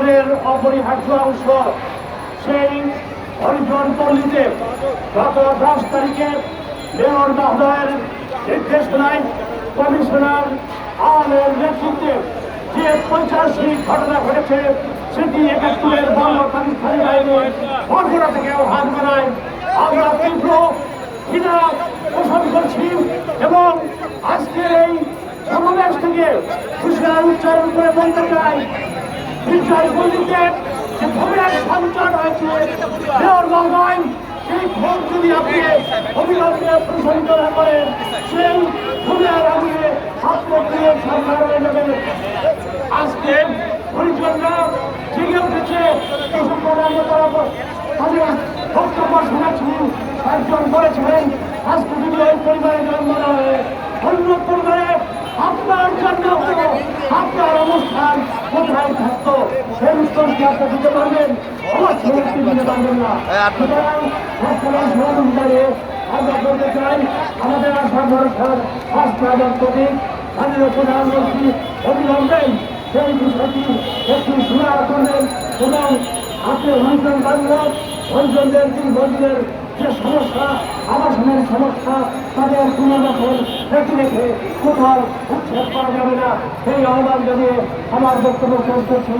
জীবনের অপরিহার্য অংশ, সেই হরিজন পল্লীতে গত দশ তারিখে মেয়র মহোদয়ের নির্দেশনায় কমিশনার আওয়ামের নেতৃত্বে যে পঞ্চাশটি ঘটনা ঘটেছে, সেটি একাত্তরের বাংলা পাকিস্তানি বাহিনী বরগুনা থেকে হাত বানায় আমরা তীব্র ঘৃণা পোষণ করছি এবং আজকের এই সমাবেশ থেকে হুশিয়ার উচ্চারণ করে বলতে চাই বিজয় পল্লীতে যে ভূমির মেয়র মহোদয় সেই ভোট যদি আপনি অবিলম্বে প্রসারিত না করেন, সেই ভূমির আগুনে আপনাদের সরকার হয়ে যাবে আজকে পরিজনরা জেগে উঠেছে তাদের বক্তব্য শোনাচ্ছি একজন বলেছিলেন, আজকে যদি ওই পরিবারে জন্ম না হয়ে, অন্য পরিবারে আপনার জন্য আপনার অবস্থান কোথায় থাকতো সেই উত্তর কি আপনি দিতে পারবেন দিতে পারবেন। না। সুতরাং বর্তমান সমাধানে আমরা বলতে চাই আমাদের আশা ভরসার রাষ্ট্রবাদ প্রতীক মাননীয় প্রধানমন্ত্রী অবিলম্বে সেই বিষয়টি একটু সুরাহা করবেন এবং আপনি বাংলার হরিজনদের তিন বন্ধুদের যে সমস্যা আবাসনের সমস্যা তাদের রেখে রেখে কোথাও উচ্ছেদ করা যাবে না। সেই আহ্বান জানিয়ে আমার বক্তব্য শেষ করছি।